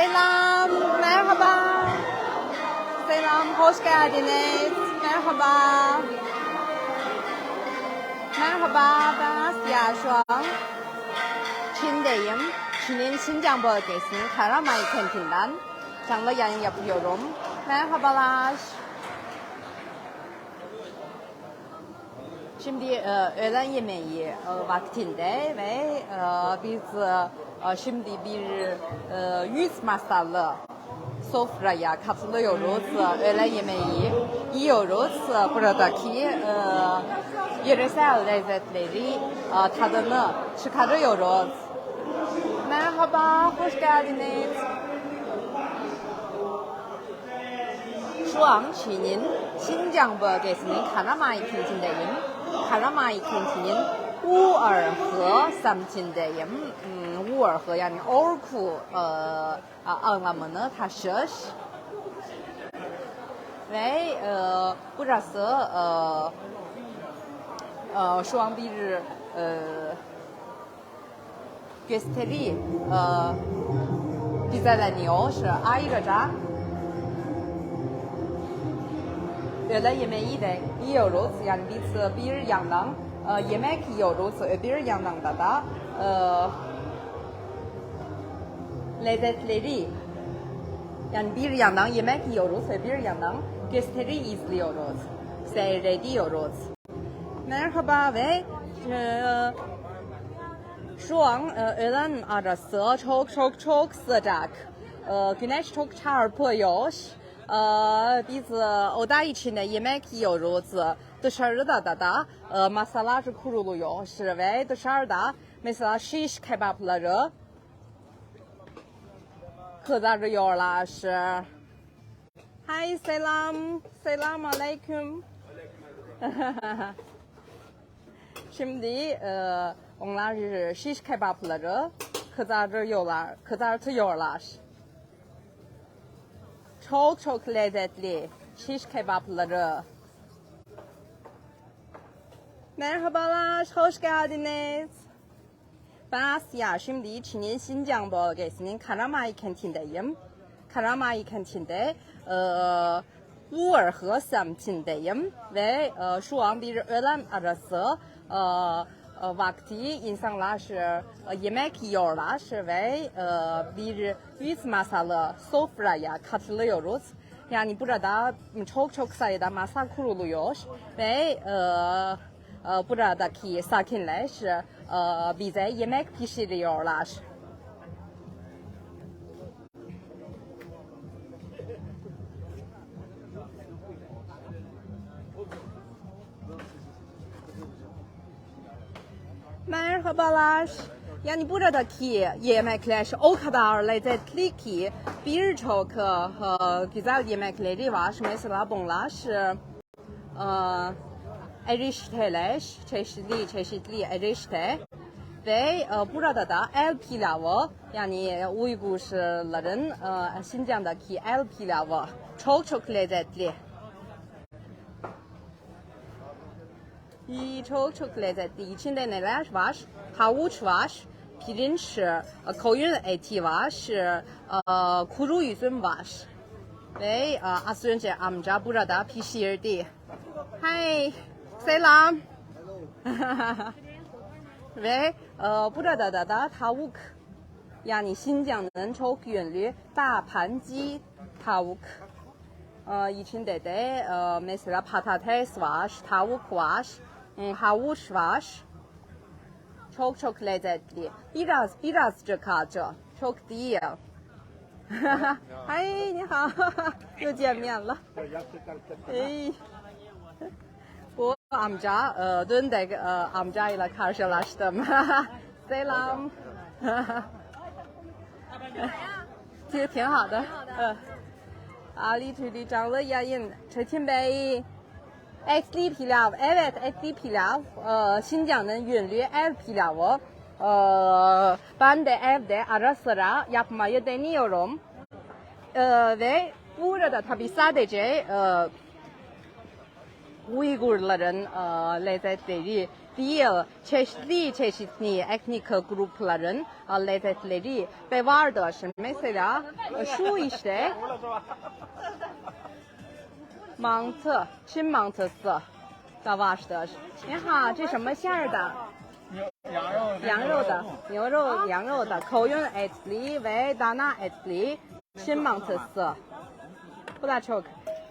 Selam, merhaba. Selam, hoş geldiniz. Merhaba. Merhaba, ben Asya şu an. Çin'deyim. Çin'in Şincan bölgesinin Karamay kentinden canlı yayın yapıyorum. Merhabalar. Şimdi e, öğlen yemeği e, vaktinde ve e, biz şimdi bir e, yüz masalı sofraya katılıyoruz. Öğlen yemeği yiyoruz. Buradaki e, yöresel lezzetleri e, tadını çıkarıyoruz. Merhaba, hoş geldiniz. Şu an Çin'in Şincan bölgesinin Karamay kentindeyim. Karamay kentinin U'erhe semtindeyim. Hmm, U'erhe yani Orku e, anlamını taşır. Ve e, burası e, e, şu an bir e, gösteri e, düzenleniyor. Ayrıca öğle yemeği de yiyoruz. Yani biz bir yandan e, yemek yiyoruz, öbür yandan da, da e, lezzetleri yani bir yandan yemek yiyoruz, öbür yandan gösteri izliyoruz, seyrediyoruz. Merhaba ve e, şu an e, öğlen arası çok çok çok sıcak. E, güneş çok çarpıyor. E, biz e, oda içinde yemek yiyoruz. Dışarıda da da e, masalar kuruluyor ve dışarıda mesela şiş kebapları kızarıyorlar. Hay selam. Selam aleyküm. Şimdi e, onlar şiş kebapları kızartıyorlar, kızartıyorlar. Çok çok lezzetli şiş kebapları. Merhabalar, hoş geldiniz. Ben Asya, şimdi Çin'in Şincan bölgesinin Karamay kentindeyim. Karamay kentinde e, U'erhe semtindeyim ve e, şu an bir öğlen arası e, e, vakti insanlar e, yemek yiyorlar ve e, bir yüz masalı sofraya katılıyoruz. Yani burada çok çok sayıda masa kuruluyor ve buradaki sakinler bize yemek pişiriyorlar. Merhabalar. Yani buradaki yemekler o kadar lezzetli ki birçok e, güzel yemekleri var. Mesela bunlar e, erişteler, çeşitli çeşitli erişte ve e, burada da el pilavı yani Uygurların e, Şincan'daki el pilavı çok çok lezzetli. İyi, çok çok lezzetli. İçinde neler var? Havuç var, pirinç, e, koyun eti var, e, kuru üzüm var. Ve e, az önce amca burada pişirdi. Hey, selam. Ve e, burada da, da tavuk. Yani Şincan'ın çok yönlü dapanji tavuk. E, içinde de e, mesela patates var, tavuk var, e, havuç var. Çok çok lezzetli. Biraz birazcık acı. Çok değil. 嗨，你好，又见面了。哎，bu amca e, dün de e, amcayla karşılaştım. Selam. 其实挺好的。呃，Ali TV canlı yayın. Çetin Bey. Etli pilav. Evet etli pilav. Ee, Şincan'ın ünlü ev pilavı. Ee, ben de evde ara sıra yapmayı deniyorum. Ee, ve burada tabii sadece e, Uygurların e, lezzetleri değil, çeşitli çeşitli etnik grupların e, lezzetleri ve vardır. Şimdi Mesela e, şu işte mantı, Çin mantısı da vardır. 你好，这什么馅儿的？羊肉羊肉的、牛肉、羊肉的koyun etli ve dana etli Çin mantısı. Bu da çok.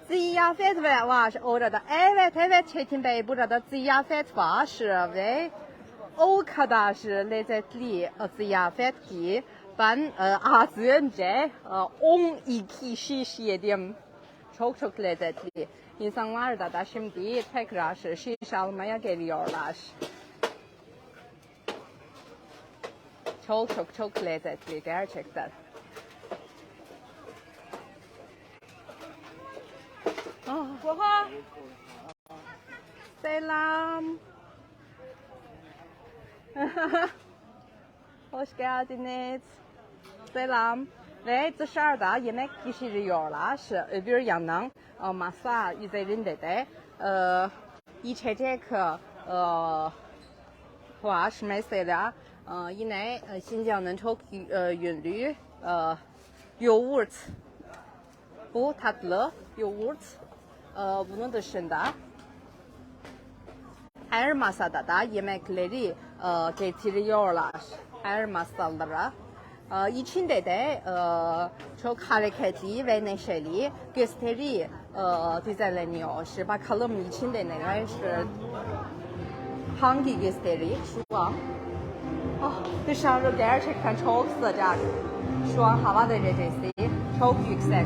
Ziyafet ve var orada. Evet evet Çetin Bey burada ziyafet var ve o kadar lezzetli ziyafet ki ben e, az önce e, 12 şiş yedim. Çok çok lezzetli. İnsanlar da, da şimdi tekrar şiş almaya geliyorlar. Çok çok çok lezzetli gerçekten. Ah, Selam. Hoş geldiniz. Selam. Ve dışarıda yemek pişiriyorlar. Öbür yandan e, masa üzerinde de e, içecek e, var. Mesela e, yine e, Xinjiang'ın çok e, ünlü e, yoğurt. Bu tatlı yoğurt. E, bunun dışında her masada da yemekleri e, getiriyorlar. Her masalara. E, içinde de e, çok hareketli ve neşeli gösteri düzenleniyor. Bakalım içinde neler hangi gösteri şu an? Ah, dışarı gerçekten çok sıcak. Şu an hava derecesi çok yüksek.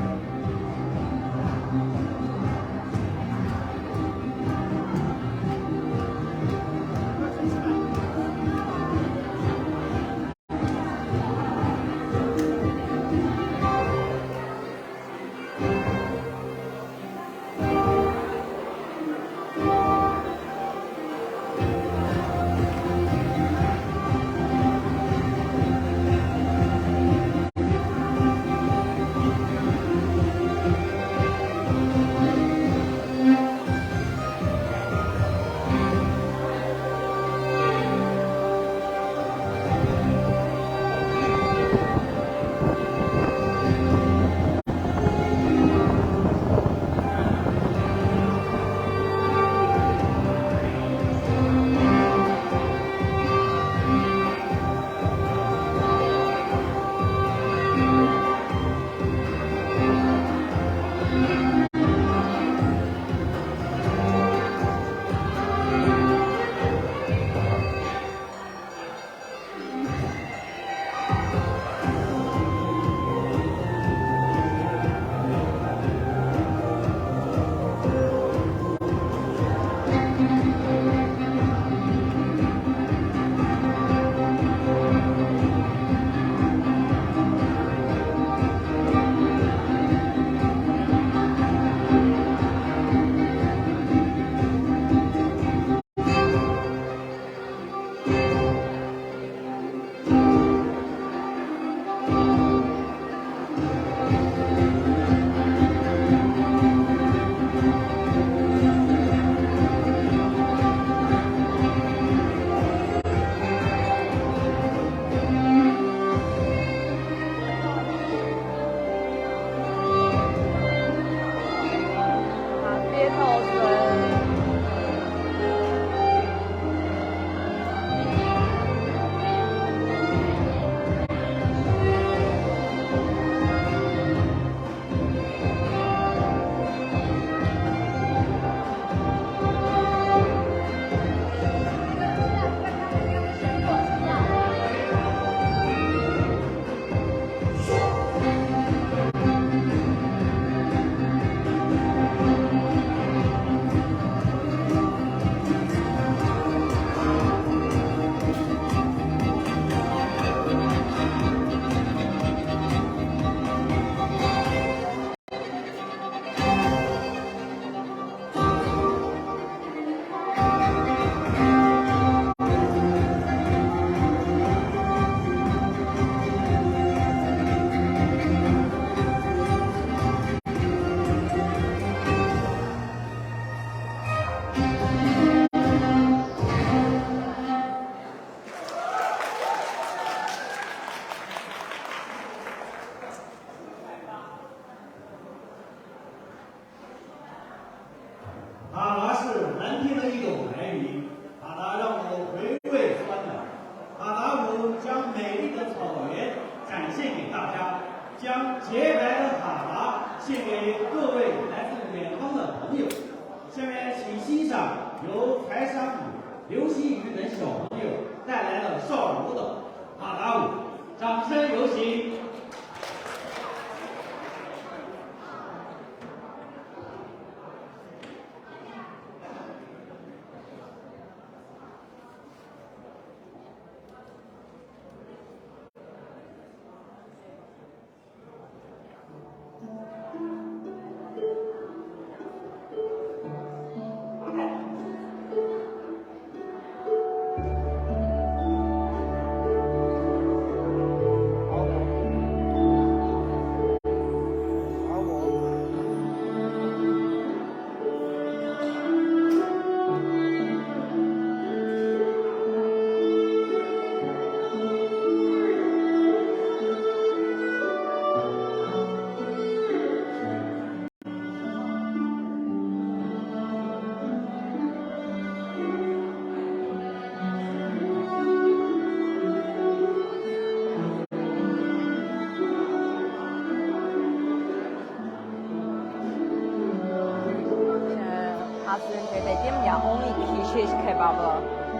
Az önce dedim ya 12 şiş kebabı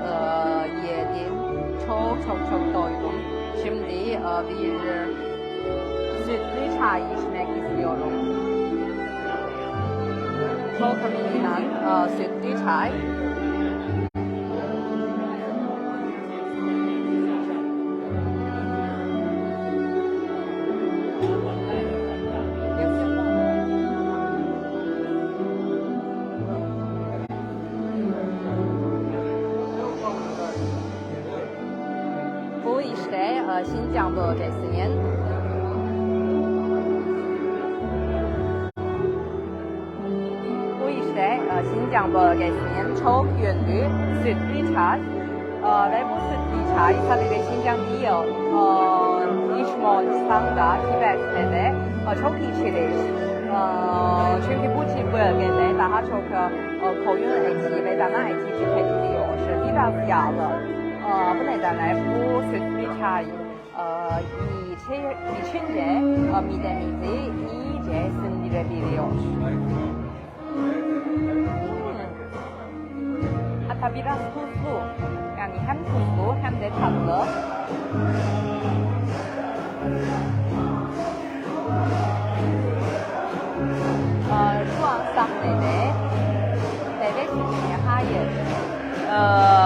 e, yedim. Çok çok çok doydum. Şimdi e, bir sütlü çay içmek istiyorum. Çok minnan e, sütlü çay. E, Şincan bölgesinin bu işte e, Şincan bölgesinin çok ünlü sütlü çay E, ve bu sütlü çay sadece Şincan değil e, İç Moğolistan'da, Tibet'te de e, çok içilir. E, çünkü bu tip bölgede daha çok e, koyun eti ve dana eti tüketiliyor. Biraz yağlı. Ee, bu nedenle bu sütlü çay e, e, sindirebiliyor. Hmm. Hatta biraz tuzlu. Yani hem tuzlu hem de tatlı. Ee, şu an sahnede deve sütü, hayır. Ee,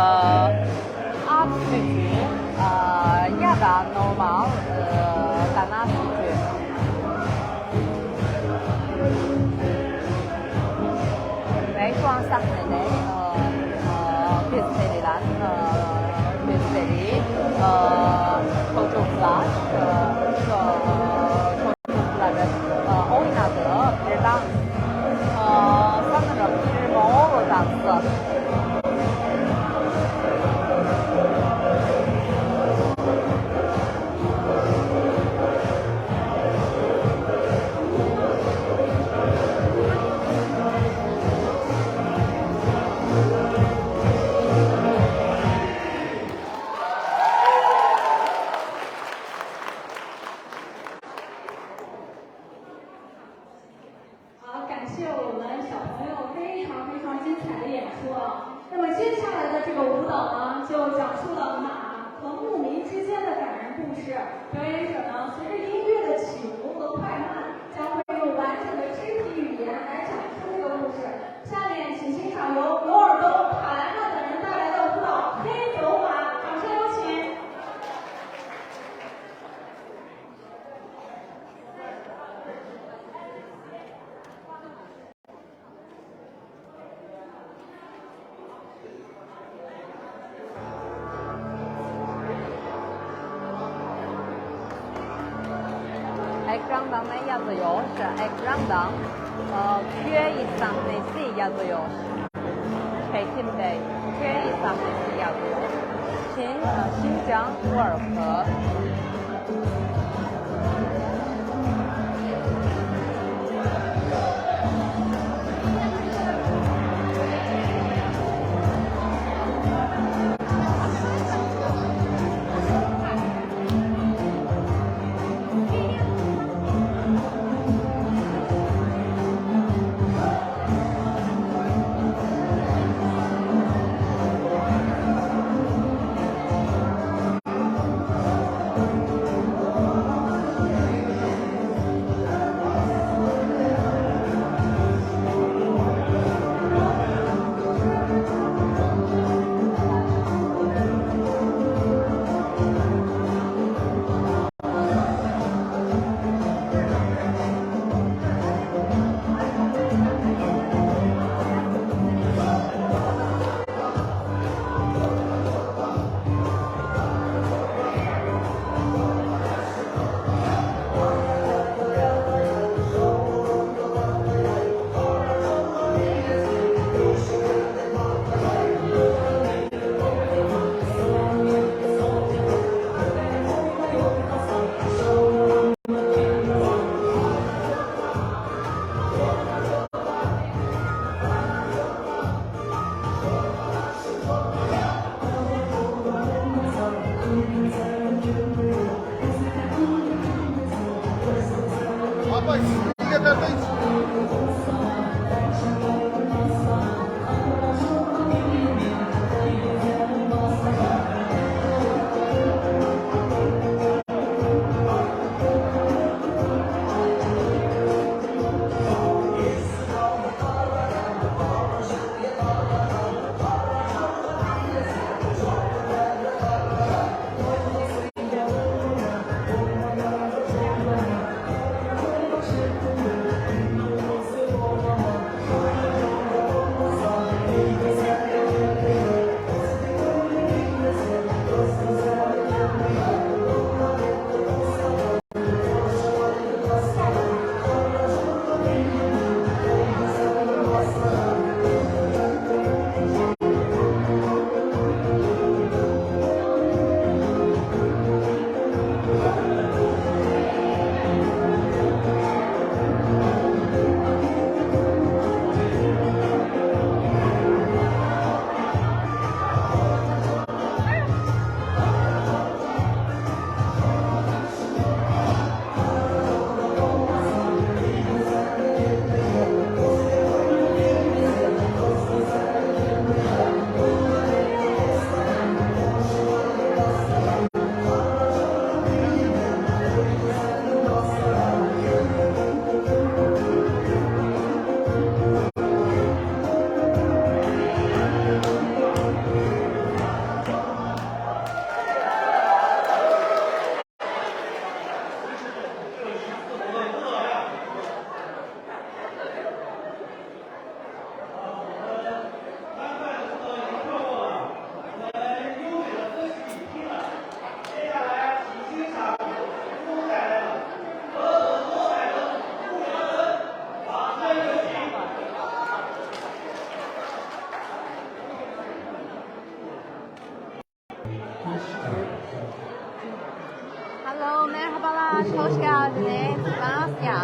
hoş geldiniz. Ben Asya.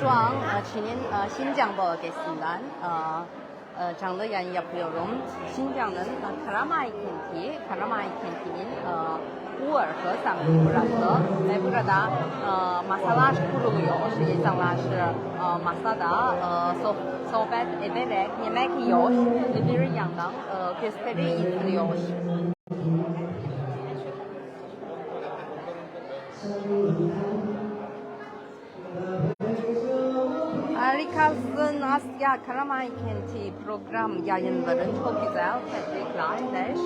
Şu an e, Çin'in e, Şincan bölgesinden e, e, canlı yayın yapıyorum. Şincan'ın e, Karamay kenti, Karamay kentinin e, Uğurhu semti burası. Ve burada e, masalar kuruluyor. İnsanlar e, masada e, soh- sohbet ederek yemek yiyor. Bir yandan e, gösteri izliyor. Harikasın Asya Karamay Kenti program yayınların çok güzel. Tebrikler.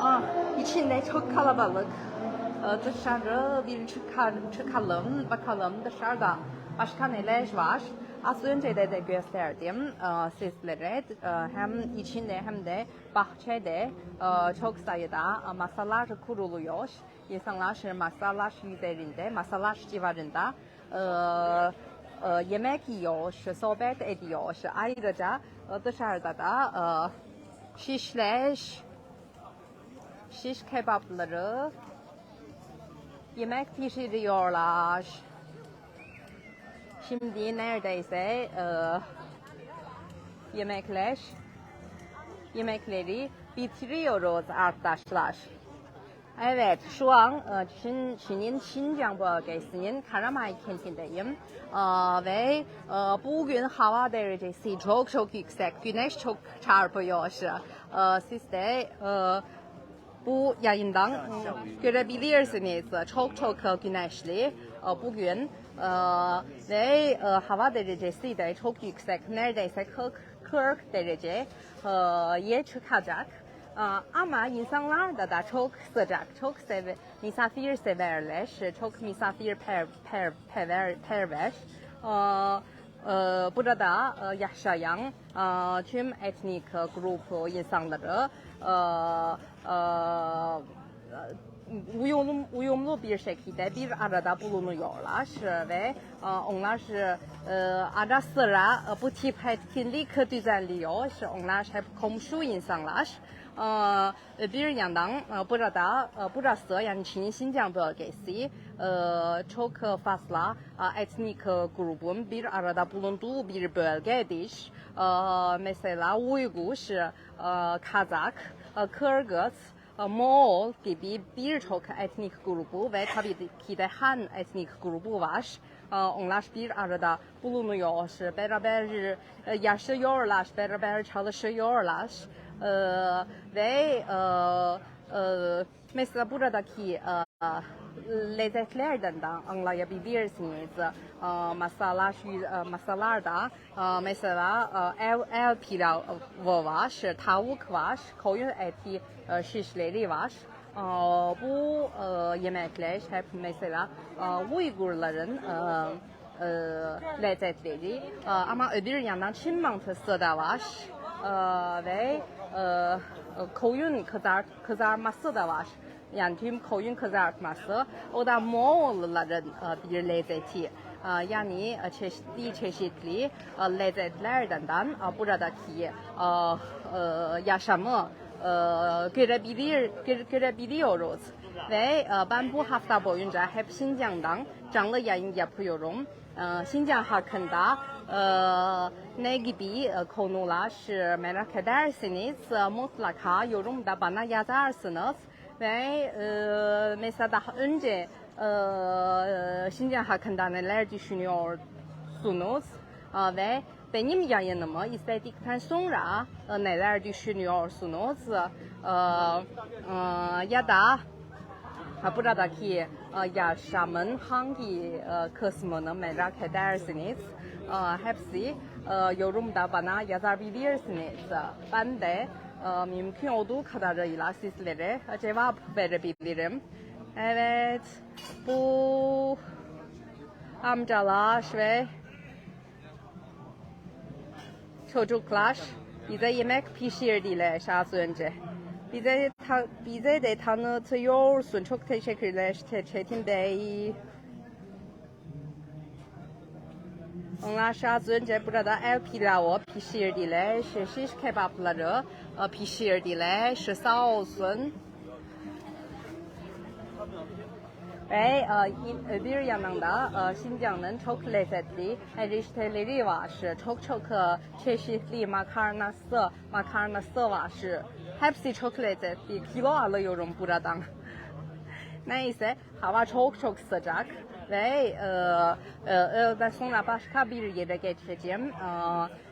Ah, içinde çok kalabalık. Ee, Dışarı bir çıkar, çıkalım bakalım dışarıda başka neler var. Az önce de, de gösterdim e, sizlere E, hem içinde hem de bahçede e, çok sayıda masalar kuruluyor. İnsanlar masalar üzerinde, masalar civarında yemek yiyor, sohbet ediyor. Ayrıca dışarıda da şişler, şiş kebapları yemek pişiriyorlar. Şimdi neredeyse yemekler yemekleri bitiriyoruz arkadaşlar. Evet, şu an e, Çin, Çin'in Şincan bölgesinin Karamay kentindeyim. E, ve e, bugün hava derecesi çok çok yüksek, güneş çok çarpıyor. Siz de bu yayından görebilirsiniz. Çok çok güneşli bugün ve hava derecesi de çok yüksek. Neredeyse 40, 40 dereceye çıkacak. Ama insanlarda da çok sıcak, çok seve, misafir severler, çok misafir per, per, perver, perver. Burada yaşayan tüm etnik grup insanları e, uyumlu, bir şekilde bir arada bulunuyorlar ve onlar ara sıra bu tip etkinlik düzenliyor. Onlar hep komşu insanlar. E, bir yandan burada burası yani Çin Xinjiang bölgesi çok fazla etnik grubun bir arada bulunduğu bir bölgedir. Mesela Uygur, Kazak, Kırgız, Moğol gibi birçok etnik grubu ve tabii ki etnik grubu var. Onlar bir arada bulunuyor, beraber yaşıyorlar, beraber çalışıyorlar. E, Ve e, e, mesela buradaki e, lezzetlerden de anlayabilirsiniz. Masalar, masalarda mesela e, el, el pilavı var, tavuk var, koyun eti şişleri var. Bu yemekler hep mesela Uygurların lezzetleri ama öbür yandan Çin mantısı da var ve e, koyun kızart, kızarması da var. Yani tüm koyun kızartması. O da Moğolların e, bir lezzeti. E, Yani e, çeşitli çeşitli e, lezzetlerden e, buradaki e, e, yaşamı e, görebilir, göre- görebiliyoruz. Ve e, ben bu hafta boyunca hep Şincan'dan canlı yayın yapıyorum. E, Şincan hakkında e, ne gibi e, konular? E, merak ederseniz e, mutlaka yorumda bana yazarsınız. Ve e, mesela daha önce e, Şincan hakkında neler düşünüyorsunuz? E, ve benim yayınımı izledikten sonra e, neler düşünüyorsunuz? E, e, ya da buradaki e, yaşamın hangi e, kısmını merak edersiniz? e, hepsi yorumda bana yazabilirsiniz. Ben de mümkün olduğu kadarıyla sizlere cevap verebilirim. Evet, bu amcalar ve çocuklar bize yemek pişirdiler az önce. Bize ta- bize de tanıtıyorsun. Çok teşekkürler Çe- Çetin Bey. Onlar az önce burada el pilavı pişirdiler, şiş kebapları e, pişirdiler. Sağ olsun. Ve e, e, bir yanında Şincan'ın çok lezzetli erişteleri var. Çok çok çeşitli makarnası, makarnası var. Hepsi çok lezzetli. Kilo alıyorum buradan. Neyse hava çok çok sıcak ve e, e, öğleden sonra başka bir yere geçeceğim. E,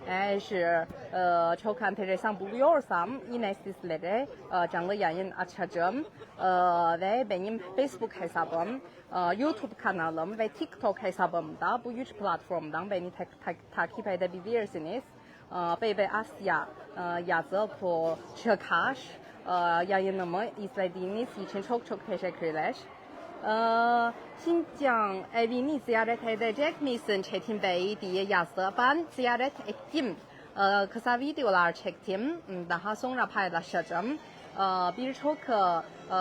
eğer e, çok enteresan buluyorsam yine sizlere e, canlı yayın açacağım. E, ve benim Facebook hesabım, e, YouTube kanalım ve TikTok hesabımda bu üç platformdan beni tak- tak- takip edebilirsiniz. E, Bebe Asya e, yazıp çıkar. Ee, yayınımı izlediğiniz için çok çok teşekkürler. Ee, Şincan evini ziyaret edecek misin Çetin Bey diye yazdı. Ben ziyaret ettim. Ee, kısa videolar çektim. Daha sonra paylaşacağım. Ee, Birçok e,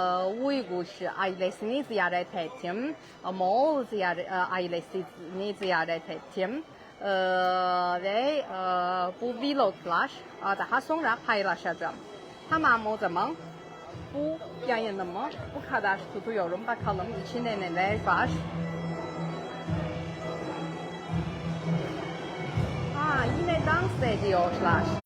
Uygur ailesini ziyaret ettim. Moğol ziyaret, ailesini ziyaret ettim. Ee, ve e, bu vloglar daha sonra paylaşacağım. Tamam o zaman bu yayınımı bu kadar tutuyorum. Bakalım içinde neler var. Aa, yine dans ediyorlar.